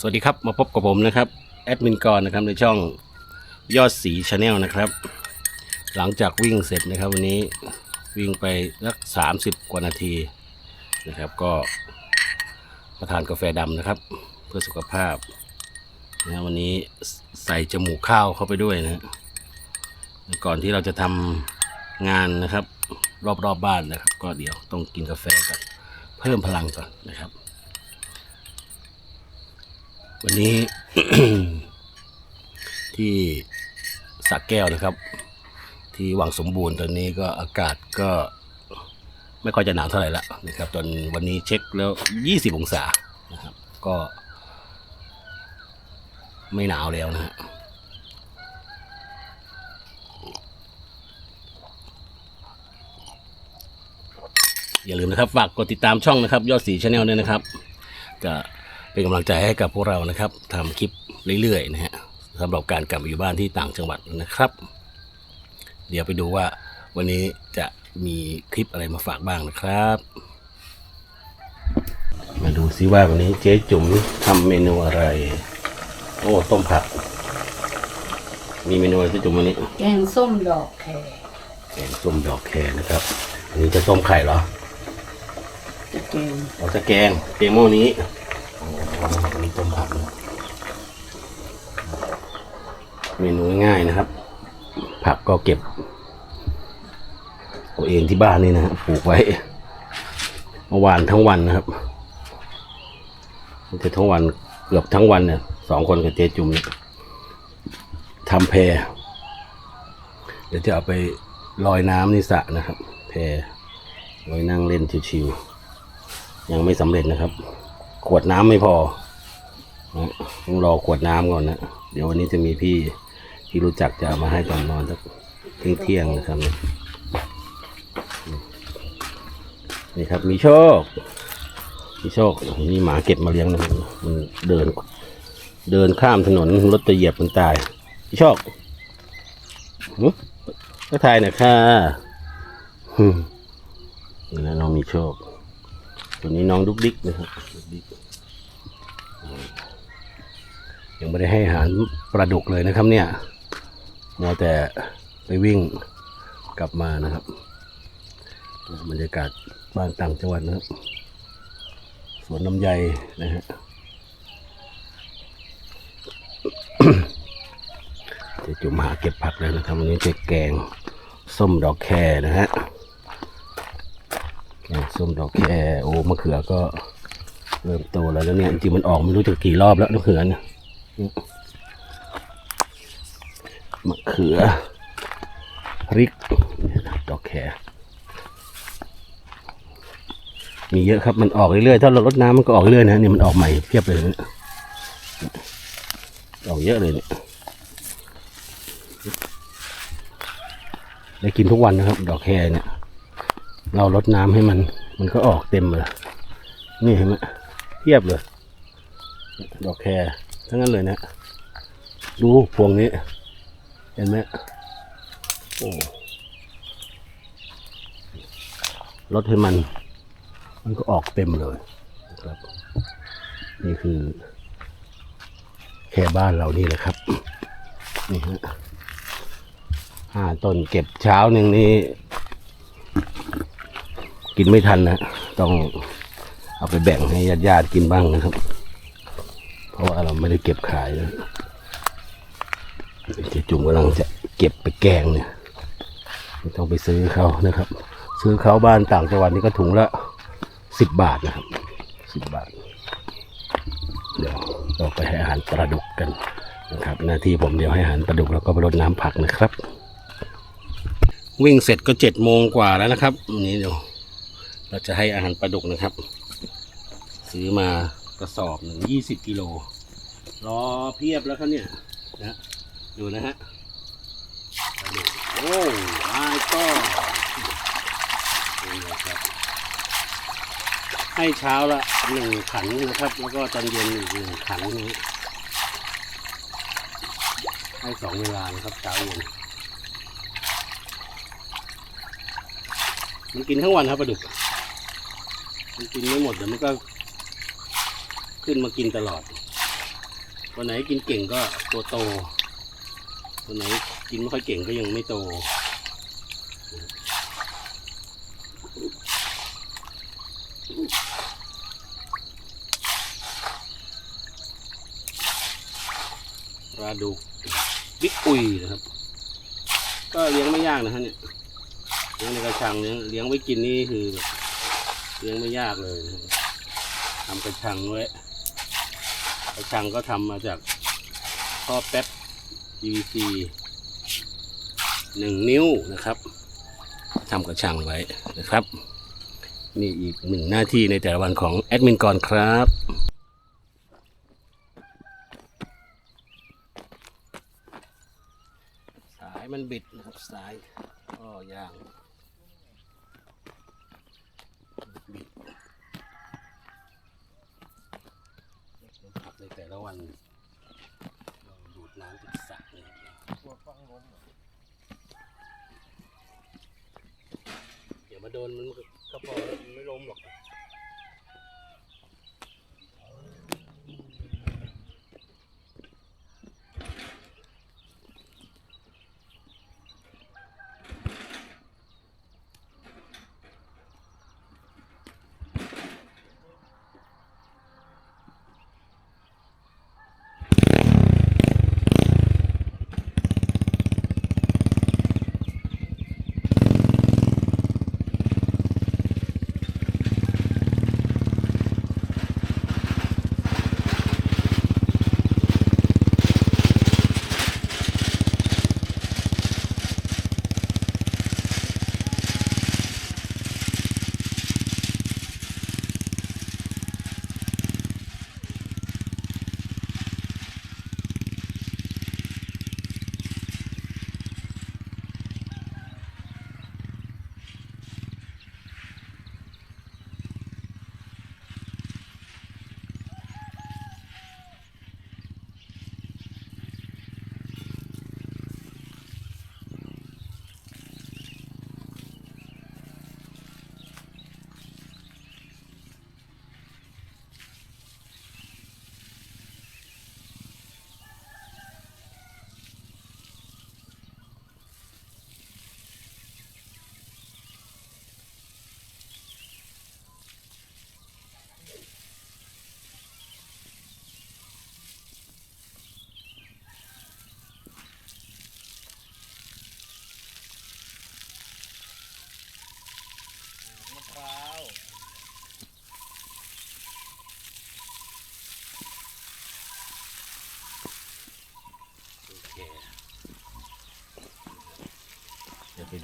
สวัสดีครับมาพบกับผมนะครับแอดมินกรนะครับในช่องยอดสีชาแนลนะครับ หลังจากวิ่งเสร็จนะครับ วันนี้วิ่งไปสักสามสิบกว่านาทีนะครับ ก็ประทานกาแฟดำนะครับ เพื่อสุขภาพนะวันนี้ใส่จมูกข้าวเข้าไปด้วยนะฮะก่อนที่เราจะทำงานนะครับ รอบๆบบ้านนะครับ ก็เดี๋ยวต้องกินกาแฟก่อนเพิ่มพลังก่อนนะครับ วันนี้ที่สักแก้วนะครับ ที่วังสมบูรณ์ตอนนี้ก็อากาศก็ไม่ค่อยจะหนาวเท่าไหร่ละนะครับตอนวันนี้เช็คแล้ว 20 องศานะครับ ก็ ไม่หนาวแล้วนะฮะอย่าลืมนะครับ ฝากกดติดตามช่องนะครับ ยอดสีชาแนลด้วยนะครับ จะ เป็นกำลังใจให้กับพวกเรานะครับทำคลิปเรื่อยๆนะฮะสำหรับการกลับมาอยู่บ้านที่ต่างจังหวัดนะครับ เดี๋ยวไปดูว่าวันนี้จะมีคลิปอะไรมาฝากบ้างนะครับ มาดูซิว่าวันนี้เจ๊จุ๋มทำเมนูอะไร โอ้ต้มผัก มีเมนูอะไรเจ๊จุ๋มวันนี้ แกงส้มดอกแครแกงส้มดอกแครนะครับ อันนี้จะต้มไข่เหรอ จะแกงเราจะแกงเตรียมห มีต้นนี้ต้มผักนะเมนูง่ายนะครับ ผักก็เก็บเอาเองที่บ้านนี่นะปลูกไว้เมื่อวานทั้งวันนะครับจะทั้งวันเกือบทั้งวันเนี่ยสองคนกับเจ๊จุ่มทำแพรเดี๋ยวจะเอาไปลอยน้ำในสระนะครับ แพลอยนั่งเล่นชิวๆยังไม่สำเร็จนะครับ ขวดน้ำไม่พอนะต้องรอขวดน้ำก่อนนะ เดี๋ยววันนี้จะมีพี่ที่รู้จักจะมาให้ตอนนอนสักเที่ยงนะครับนี่ครับ มีโชค มีโชคนี่หมาเก็บมาเลี้ยงนะมันเดิน เดินข้ามถนนรถจะเหยียบมันตายพี่โชคก็ทายน่ยค่ะนี่นะน้องมีโชค ตัวนี้น้องดุกดิกนะครับดุกดิกยังไม่ได้ให้อาหารปลาดุกเลยนะครับ เนี่ยมัวแต่ไปวิ่งกลับมานะครับบรรยากาศบ้านต่างจังหวัดนะครับสวนลำไยนะฮะจะจุ่มหาเก็บผักแล้วนะครับวันนี้จะแกงส้มดอกแครนะฮะ ส้มดอกแครโอ้มะเขือก็เริ่มโตแล้วแล้วเนี่ยจริงๆมันออกไม่รู้จะกี่รอบแล้วมะเขือเนี่ยมะเขือพริกดอกแครมีเยอะครับมันออกเรื่อยๆถ้าเราลดน้ำมันก็ออกเรื่อยนะเนี่ยมันออกใหม่เพียบเลยนะออกเยอะเลยเนี่ยได้กินทุกวันนะครับ ดอกแครเนี่ย เราลดน้ำให้มัน มันก็ออกเต็มเลยนี่เห็นไหมเทียบเลย ดอกแครทั้งนั้นเลยนะดูพวงนี้ เห็นไหมโอ้ลดให้มัน มันก็ออกเต็มเลยครับ นี่คือ แค่บ้านเรานี่แหละครับ นี่ฮะห้าต้นเก็บเช้าหนึ่งนี่ กินไม่ทันนะต้องเอาไปแบ่งให้ญาติๆกินบ้างนะครับ เพราะว่าเราไม่ได้เก็บขายนะเจ๊จุ่มกำลังจะเก็บไปแกงเนี่ยไม่ต้องไปซื้อเขานะครับ ซื้อเขาบ้านต่างจังหวัดนี่ก็ถุงละสิบบาทนะครับสิบบาท เดี๋ยวเราไปให้อาหารปลาดุกกันนะครับ หน้าที่ผมเดี๋ยวให้อาหารปลาดุกแล้วก็ไปรดน้ำผักนะครับ วิ่งเสร็จก็เจ็ดโมงกว่าแล้วนะครับวันนี้เดี๋ยว เราจะให้อาหารปลาดุกนะครับ ซื้อมากระสอบหนึ่งยี่สิบกิโลรอเพียบแล้วครับเนี่ยนะดูนะฮะปลาดุกโอ้ไอ้ก็นี่นะครับให้เช้าละหนึ่งขันนะครับ แล้วก็ตอนเย็นอีกหนึ่งขันนี้ให้สองเวลานะครับเช้าเย็นมันกินทั้งวันครับปลาดุก มันกินไม่หมดเดี๋ยวมันก็ ขึ้นมากินตลอดวันไหนกินเก่งก็ตัวโตวันไหนกินไม่ค่อยเก่งก็ยังไม่โตปลาดุกบิ๊กอุยนะครับ ก็เลี้ยงไม่ยากนะฮะเนี่ยเลี้ยงในกระชังเลี้ยงเลี้ยงไว้กินนี่คือแบบ เลี้ยงไม่ยากเลยทำกระชังไว้กระชังก็ทำมาจากท่อแป๊บ PVC หนึ่งนิ้วนะครับทำกระชังไว้นะครับ นี่อีกหนึ่งหน้าที่ในแต่ละวันของแอดมินกรครับสายมันบิดนะครับสายก็ยางบิดผัก ในแต่ละวันเราดูดน้ำติดสระเลยเดี๋ยวมาโดนมันก็พอมันไม่ล้มหรอก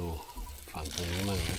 ดี๋ยวไปดูฝั่งตรงนี้มั่งนะ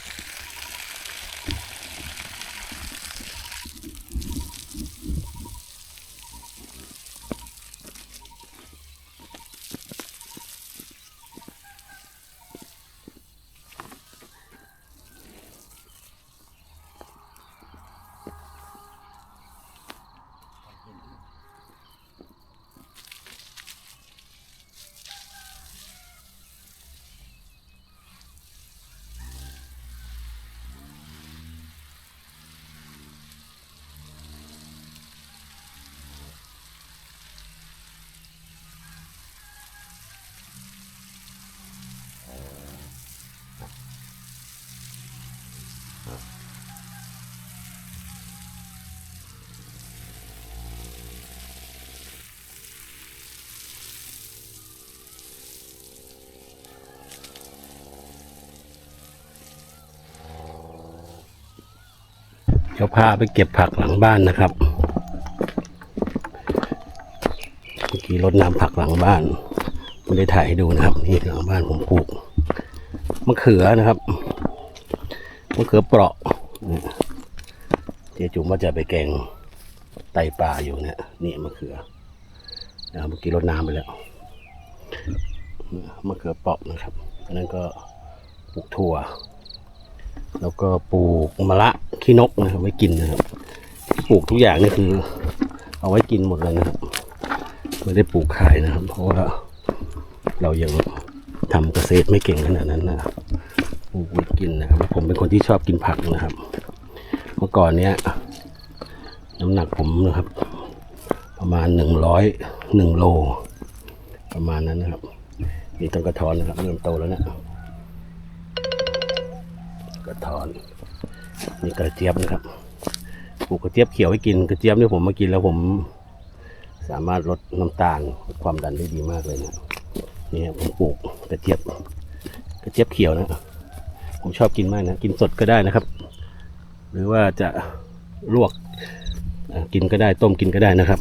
ดี๋ยวพาไปเก็บผักหลังบ้านนะครับเมื่อกี้รดน้ำผักหลังบ้านไม่ได้ถ่ายให้ดูนะครับ นี่หลังบ้านผมปลูกมะเขือนะครับมะเขือเปราะเนี่ยเจ๊จุ๋มว่าจะไปแกงไตปลาอยู่เนี่ยนี่มะเขือนะเมื่อกี้รดน้ำไปแล้วมะเขือเปราะนะครับอันนั้นก็ปลูกถั่ว แล้วก็ปลูกมะละขี้นกนะครับไว้กินนะครับปลูกทุกอย่างนี่คือ เอาไว้กินหมดเลยนะครับไม่ได้ปลูกขายนะครับ เพราะว่าเรายังทำเกษตรไม่เก่งขนาดนั้นนะครับปลูกไว้กินนะครับ ผมเป็นคนที่ชอบกินผักนะครับ เมื่อก่อนเนี้ยน้ำหนักผมนะครับ ประมาณหนึ่งร้อยหนึ่งโล ประมาณนั้นนะครับนี่ต้นกระท้อนนะครับเริ่มโตแล้วเนะ กระท้อนนี่กระเจี๊ยบนะครับปลูกกระเจี๊ยบเขียวให้กินกระเจี๊ยบนี่ผมมากินแล้วผมสามารถลดน้ำตาลความดันได้ดีมากเลยนะนี่ครับผมปลูกกระเจี๊ยบกระเจี๊ยบเขียวนะผมชอบกินมากนะกินสดก็ได้นะครับ หรือว่าจะลวกกินก็ได้ต้มกินก็ได้นะครับ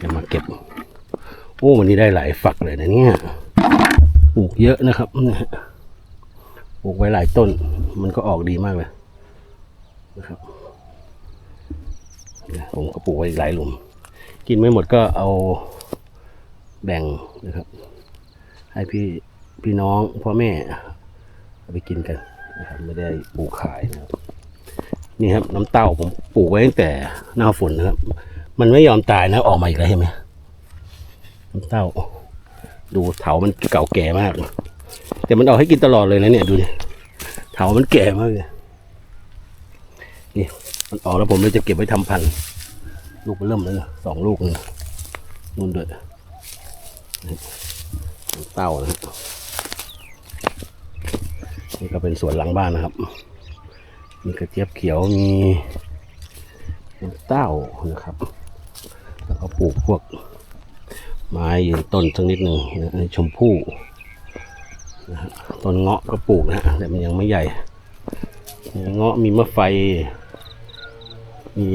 จะมาเก็บโอ้วันนี้ได้หลายฝักเลยนะเนี่ยปลูกเยอะนะครับนี่ย ปลูกไว้หลายต้น มันก็ออกดีมากเลยนะครับผมก็ปลูกไว้หลายหลุม กินไม่หมดก็เอาแบ่งนะครับ ให้พี่พี่น้องพ่อแม่เอาไปกินกันนะครับไม่ได้ปลูกขายนะครับนี่ครับน้ำเต้าผมปลูกไว้ตั้งแต่หน้าฝนนะครับ มันไม่ยอมตายนะออกมาอีกแล้วเห็นไหมน้ำเต้า ดูเถามันเก่าแก่มาก แต่มันออกให้กินตลอดเลยนะเนี่ยดูดิเถามันแก่มากเลยนี่มันออกแล้วผมเลยจะเก็บไว้ทำพันธุ์ลูกมันเริ่มแล้วสองลูกเลยนู่นด้วยเต้านะนี่ก็เป็นสวนหลังบ้านนะครับมีกระเจี๊ยบเขียวมีเต้านะครับ แล้วก็ปลูกพวกไม้ยืนต้นสักนิดหนึ่งนะอันชมพู่ นะฮะต้นเงาะก็ปลูกนะฮะแต่มันยังไม่ใหญ่ มีเงาะมีมะไฟ มี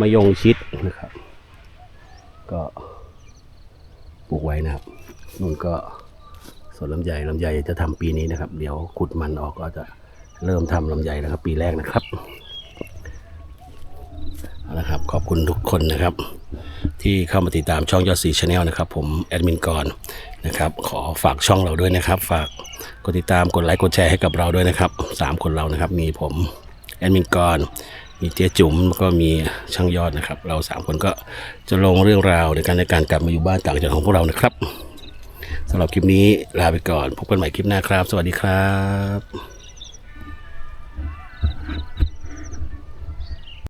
มะยงชิดนะครับ ก็ปลูกไว้นะครับนู่นก็สวนลำไยลำไยจะทำปีนี้นะครับ เดี๋ยวขุดมันออกก็จะเริ่มทำลำไยนะครับ ปีแรกนะครับ เอาละครับ ขอบคุณทุกคนนะครับ ที่เข้ามาติดตามช่องยอดสีชาแนลนะครับ ผมแอดมินกรนะครับ ขอฝากช่องเราด้วยนะครับ ฝากกดติดตามกดไลค์กดแชร์ให้กับเราด้วยนะครับสามคนเรานะครับ มีผมแอดมินกรมีเจ๊จุ๋มแล้วก็มีช่างยอดนะครับ เราสามคนก็จะลงเรื่องราวในการในการกลับมาอยู่บ้านต่างจังหวัดของพวกเรานะครับสำหรับคลิปนี้ลาไปก่อน พบกันใหม่คลิปหน้าครับ สวัสดีครับ